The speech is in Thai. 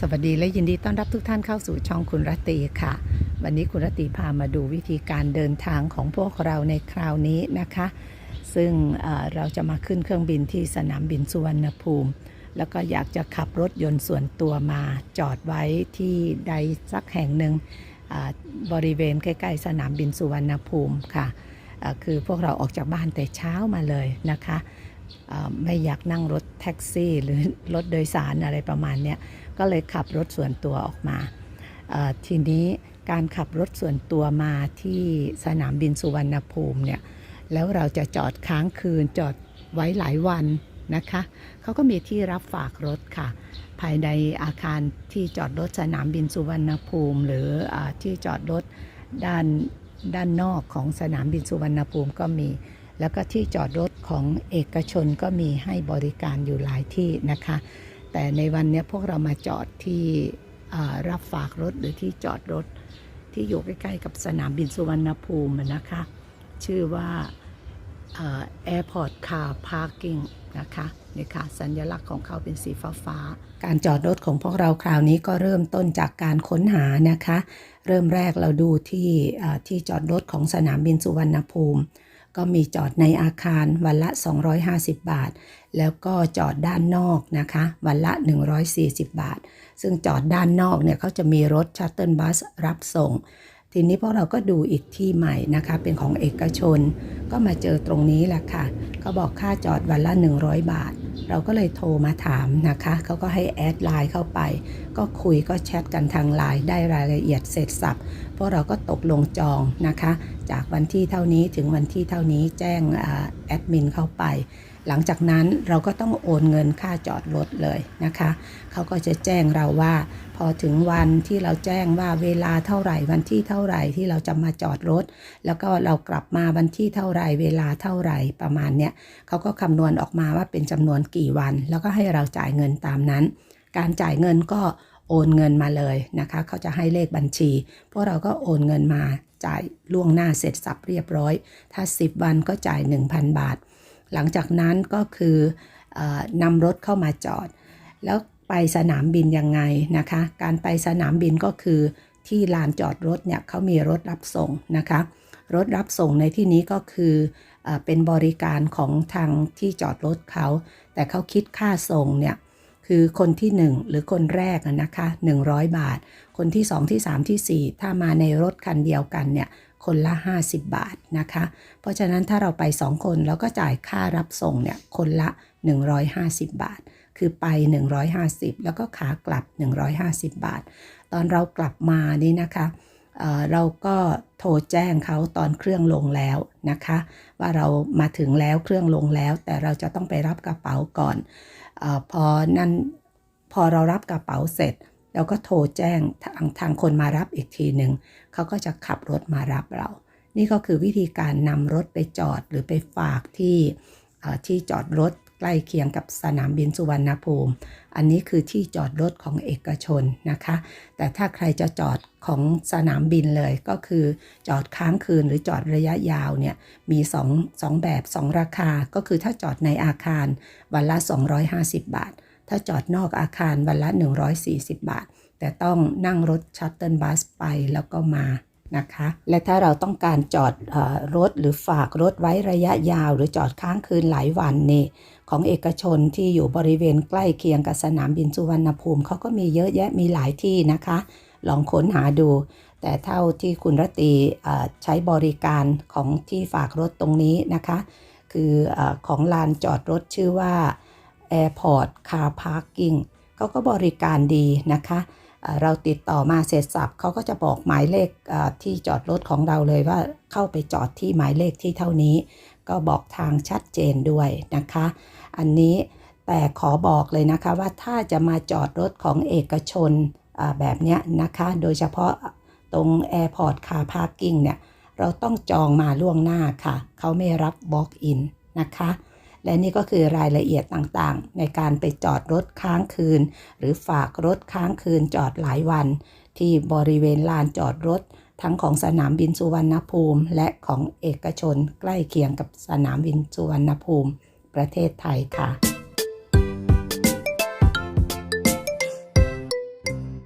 สวัสดีและยินดีต้อนรับทุกท่านเข้าสู่ช่องคุณรตีค่ะ วันนี้คุณรตีพามาดูวิธีการเดินทางของพวกเราในคราวนี้นะคะ ซึ่งเราจะมาขึ้นเครื่องบินที่สนามบินสุวรรณภูมิ แล้วก็อยากจะขับรถยนต์ส่วนตัวมาจอดไว้ที่ใดสักแห่งหนึ่งบริเวณใกล้ ๆ สนามบินสุวรรณภูมิค่ะคือพวกเราออกจากบ้านแต่เช้ามาเลยนะคะ ไม่อยากนั่งรถแท็กซี่ หรือรถโดยสารอะไรประมาณเนี้ยก็เลยขับรถส่วนตัวออกมา ทีนี้การขับรถส่วนตัวมาที่สนามบินสุวรรณภูมิเนี่ยแล้วเราจะจอดค้างคืนจอดไว้หลายวันนะคะเขาก็มีที่รับฝากรถค่ะ ภายในอาคารที่จอดรถสนามบินสุวรรณภูมิ หรืออที่จอดรถด้านด้านนอกของสนามบินสุวรรณภูมิก็มี แล้วก็ที่จอดรถของเอกชนก็มีให้บริการอยู่หลายที่นะคะ แต่ในวันนี้พวกเรามาจอดที่รับฝากรถหรือที่จอดรถที่อยู่ใกล้ๆกับสนามบินสุวรรณภูมินะคะ ชื่อว่าเอ่อ Airport Car Parking นะคะนี่ค่ะสัญลักษณ์ของเขาเป็นสีฟ้าฟ้า การจอดรถของพวกเราคราวนี้ก็เริ่มต้นจากการค้นหานะคะ เริ่มแรกเราดูที่ที่จอดรถของสนามบินสุวรรณภูมิ ก็มีจอดในอาคารวันละ 250 บาท แล้วก็จอดด้านนอกนะคะ วันละ 140 บาท ซึ่งจอดด้านนอกเนี่ยเขาจะมีรถชัตเติลบัสรับส่ง ทีนี้พวกเราก็ดูอีกที่ใหม่นะคะ เป็นของเอกชน ก็มาเจอตรงนี้แหละค่ะเขาบอกค่าจอดวันละ 100 บาท เราก็เลยโทรมาถามนะคะเขาก็ให้แอดไลน์เข้าไป ก็คุยก็แชทกันทางไลน์ได้รายละเอียดเสร็จสับพวกเราก็ตกลงจองนะคะ จากวันที่เท่านี้ถึงวันที่เท่านี้แจ้งอแอดมินเข้าไป หลังจากนั้นเราก็ต้องโอนเงินค่าจอดรถเลยนะคะ เขาก็จะแจ้งเราว่า พอถึงวันที่เราแจ้งว่าเวลาเท่าไหร่วันที่เท่าไหร่ที่เราจะมาจอดรถ แล้วก็เรากลับมาวันที่เท่าไหร่เวลาเท่าไหร่ประมาณเนี้ยเขาก็คำนวณออกมาว่าเป็นจำนวนกี่วัน แล้วก็ให้เราจ่ายเงินตามนั้น การจ่ายเงินก็โอนเงินมาเลยนะคะ เขาจะให้เลขบัญชี พวกเราก็โอนเงินมาจ่ายล่วงหน้าเสร็จสับเรียบร้อย ถ้า 10 วันก็จ่าย 1,000 บาท หลังจากนั้นก็คืออนำรถเข้ามาจอด แล้วไปสนามบินยังไงนะคะ การไปสนามบินก็คือที่ลานจอดรถเนี่ยเขามีรถรับส่งนะคะ รถรับส่งในที่นี้ก็คือเอเป็นบริการของทางที่จอดรถเขา แต่เขาคิดค่าส่งเนี่ยคือคนที่ 1 หรือคนแรกอะนะคะ 100 บาท คนที่ 2 ที่ 3 ที่ 4 ถ้ามาในรถคันเดียวกันเนี่ย คนละ 50 บาทนะคะ เพราะฉะนั้นถ้าเราไป 2 คนเราก็จ่ายค่ารับส่งเนี่ยคนละ 150 บาท คือไป 150 แล้วก็ขากลับ 150 บาท ตอนเรากลับมานี่นะคะเเราก็โทรแจ้งเขาตอนเครื่องลงแล้วนะคะ ว่าเรามาถึงแล้วเครื่องลงแล้ว แต่เราจะต้องไปรับกระเป๋าก่อนออพอนั่นพอเรารับกระเป๋าเสร็จ เราก็โทรแจ้งทางทางคนมารับอีกทีหนึ่งเขาก็จะขับรถมารับเรา นี่ก็คือวิธีการนำรถไปจอดหรือไปฝากที่ที่จอดรถใกล้เคียงกับสนามบินสุวรรณภูมิ อันนี้คือที่จอดรถของเอกชนนะคะ แต่ถ้าใครจะจอดของสนามบินเลยก็คือจอดค้างคืนหรือจอดระยะยาวเนี่ยมี2งสองแบบ 2 ราคา ก็คือถ้าจอดในอาคารวันละ 250 บาท ถ้าจอดนอกอาคารวันละ 140 บาท แต่ต้องนั่งรถชัตเติลบัสไปแล้วก็มานะคะ และถ้าเราต้องการจอดอรถหรือฝากรถไว้ระยะยาว หรือจอดค้างคืนหลายวันนี่ของเอกชนที่อยู่บริเวณใกล้เคียงกับสนามบินสุวรรณภูมิเขาก็มีเยอะแยะมีหลายที่นะคะ ลองค้นหาดู แต่เท่าที่คุณรตีใช้บริการของที่ฝากรถตรงนี้นะคะ คืออของลานจอดรถชื่อว่า Airport Car Parking เขาก็บริการดีนะคะเราติดต่อมาเสร็จสับเขาก็จะบอกหมายเลขที่จอดรถของเราเลยว่าเข้าไปจอดที่หมายเลขที่เท่านี้ ก็บอกทางชัดเจนด้วยนะคะ อันนี้แต่ขอบอกเลยนะคะว่าถ้าจะมาจอดรถของเอกชนแบบเนี้ยนะคะ โดยเฉพาะตรง Airport Car Parking เนี่ย เราต้องจองมาล่วงหน้าค่ะ เขาไม่รับ Walk in นะคะ และนี่ก็คือรายละเอียดต่างๆ ในการไปจอดรถค้างคืน หรือฝากรถค้างคืนจอดหลายวัน ที่บริเวณลานจอดรถ ทั้งของสนามบินสุวรรณภูมิ และของเอกชนใกล้เคียงกับสนามบินสุวรรณภูมิ ประเทศไทยค่ะ